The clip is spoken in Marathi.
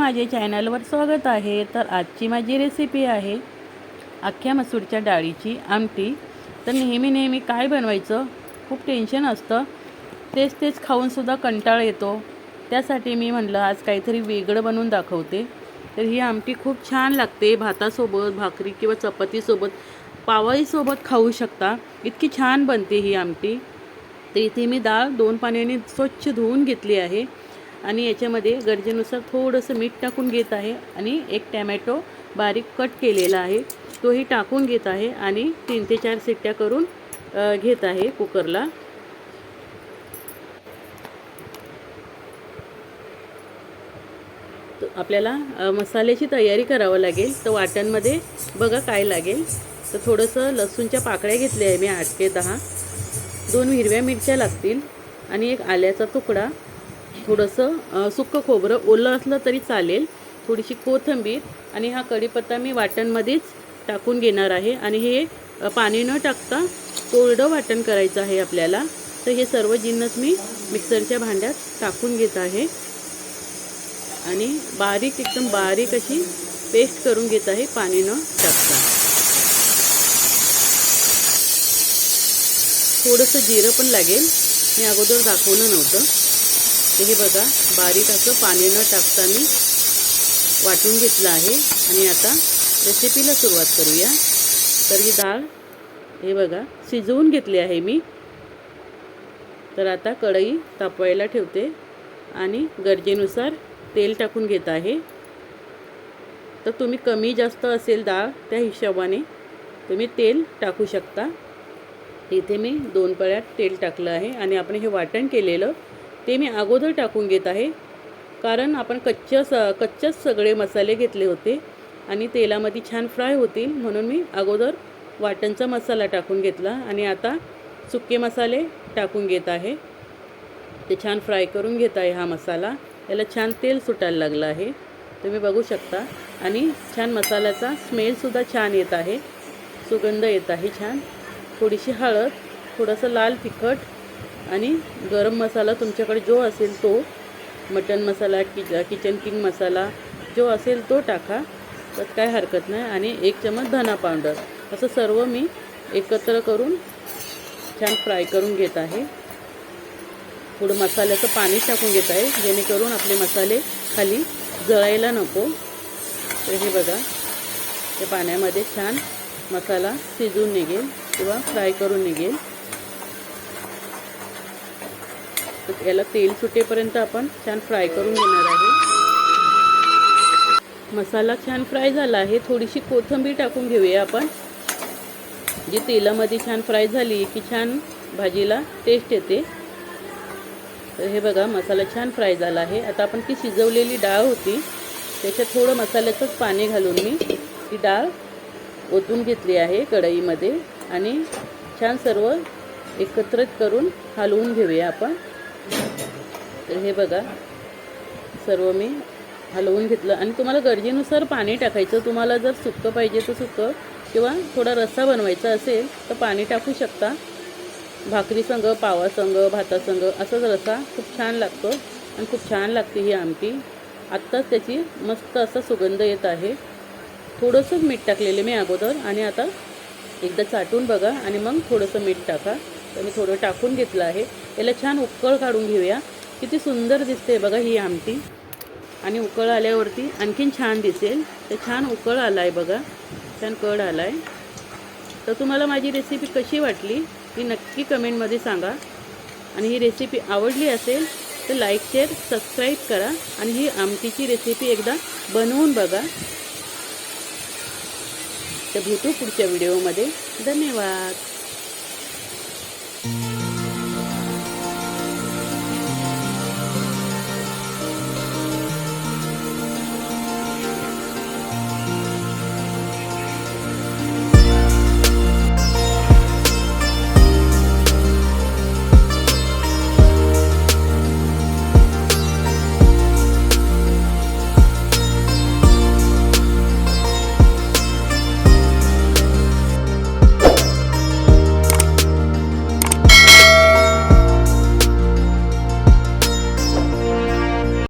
माझे चॅनलवर स्वागत आहे. तर आजची माझी रेसिपी आहे अख्ख्या मसूरच्या डाळीची आमटी. तर नेहमी नेहमी काय बनवायचं? खूप टेन्शन असतं. तेच तेच खाऊनसुद्धा कंटाळ येतो. त्यासाठी मी म्हणलं आज काहीतरी वेगळं बनवून दाखवते. तर ही आमटी खूप छान लागते. भातासोबत भाकरी किंवा चपातीसोबत पावाईसोबत खाऊ शकता. इतकी छान बनते ही आमटी. तर इथे मी डाळ दोन पाण्याने स्वच्छ धुवून घेतली आहे. आणि याच्यामध्ये गरजेनुसार थोडंसं मीठ टाकून घेत आहे आणि एक टॅमॅटो बारीक कट केलेला आहे. तोही टाकून घेत आहे आणि तीन ते चार सिट्ट्या करून घेत आहे कुकरला. तर आपल्याला मसाल्याची तयारी करावं लागेल. तर वाटणमध्ये बघा काय लागेल. तर थोडंसं लसूणच्या पाकळ्या घेतल्या आहे मी आठ ते दहा. दोन हिरव्या मिरच्या लागतील आणि एक आल्याचा तुकडा. थोडंसं सुकं सुक्कं खोबरं ओलं असलं तरी चालेल. थोडीशी कोथिंबीर आणि हा कढीपत्ता मी वाटणमध्येच टाकून घेणार आहे. आणि हे पाणी न टाकता कोरडं वाटण करायचं आहे आपल्याला. तर हे सर्व जिन्नस मी मिक्सरच्या भांड्यात टाकून घेत आहे. आणि बारीक एकदम बारीक अशी पेस्ट करून घेत आहे पाणी न टाकता. थोडंसं जिरं पण लागेल. मी अगोदर दाखवलं नव्हतं. तर हे बघा बारीक असं पाणी न टाकता मी वाटून घेतलं आहे. आणि आता रेसिपीला सुरुवात करूया. तर ही डाळ हे बघा शिजवून घेतली आहे मी. तर आता कढई तापवायला ठेवते आणि गरजेनुसार तेल टाकून घेत आहे. तर तुम्ही कमी जास्त असेल डाळ त्या हिशोबाने तुम्ही तेल टाकू शकता. इथे मी दोन पळ्यात तेल टाकलं आहे आणि आपण हे वाटण केलेलं ते मी अगोदर टाकून घेत आहे. कारण आपण कच्च्या स कच्चेच सगळे मसाले घेतले होते आणि तेलामध्ये छान फ्राय होतील म्हणून मी अगोदर वाटणचा मसाला टाकून घेतला आणि आता सुके मसाले टाकून घेत आहे. ते छान फ्राय करून घेत आहे हा मसाला. याला छान तेल सुटायला लागलं आहे. तुम्ही बघू शकता. आणि छान मसाल्याचा स्मेलसुद्धा छान येत आहे. सुगंध येत आहे छान. थोडीशी हळद थोडंसं लाल तिखट आणि गरम मसाला तुमच्याकडे जो असेल तो मटन मसाला कि किचन किंग मसाला जो असेल तो टाका. तर काय हरकत नाही. आणि एक चमच धना पावडर. असं सर्व मी एकत्र करून छान फ्राय करून घेत आहे. थोडं मसाल्याचं पाणी टाकून घेत आहे. जेणेकरून आपले मसाले खाली जळायला नको. तर हे बघा. ते पाण्यामध्ये छान मसाला शिजून निघेल किंवा फ्राय करून निघेल. तर याला तेल सुटेपर्यंत आपण छान फ्राय करून घेणार आहे. मसाला छान फ्राय झाला आहे. थोडीशी कोथिंबीर टाकून घेऊया आपण. जी तेलामध्ये छान फ्राय झाली की छान भाजीला टेस्ट येते. तर हे बघा मसाला छान फ्राय झाला आहे. आता आपण ती शिजवलेली डाळ होती त्याच्यात थोडं मसाल्याचंच पाणी घालून मी ती डाळ ओतून घेतली आहे कढईमध्ये आणि छान सर्व एकत्रित करून हलवून घेऊया आपण. तर हे बघा. सर्व मी हलवून घेतलं. आणि तुम्हाला गरजेनुसार पाणी टाकायचं. तुम्हाला जर सुक्कं पाहिजे तर सुक्कं किंवा थोडा रस्सा बनवायचा असेल तर पाणी टाकू शकता. भाकरी संग पावासंग भातासंग असाच रस्सा खूप छान लागतो आणि खूप छान लागते ही आमटी. आत्ताच त्याची मस्त असा सुगंध येत आहे. थोडंसं मीठ टाकलेलं मी अगोदर आणि आता एकदा चाटून बघा आणि मग थोडंसं मीठ टाका. तर मी थोडं टाकून घेतलं आहे. याला छान उकळ काढून घेऊया. किती सुंदर दिसते बघा ही आमटी. आणि उकळ आल्यावरती आणखीन छान दिसेल. तर छान उकळ आला आहे बघा. छान कड आला आहे तर तुम्हाला माझी रेसिपी कशी वाटली ती नक्की कमेंटमध्ये सांगा. आणि ही रेसिपी आवडली असेल तर लाईक शेअर सबस्क्राईब करा. आणि ही आमटीची रेसिपी एकदा बनवून बघा. तर भेटू पुढच्या व्हिडिओमध्ये धन्यवाद.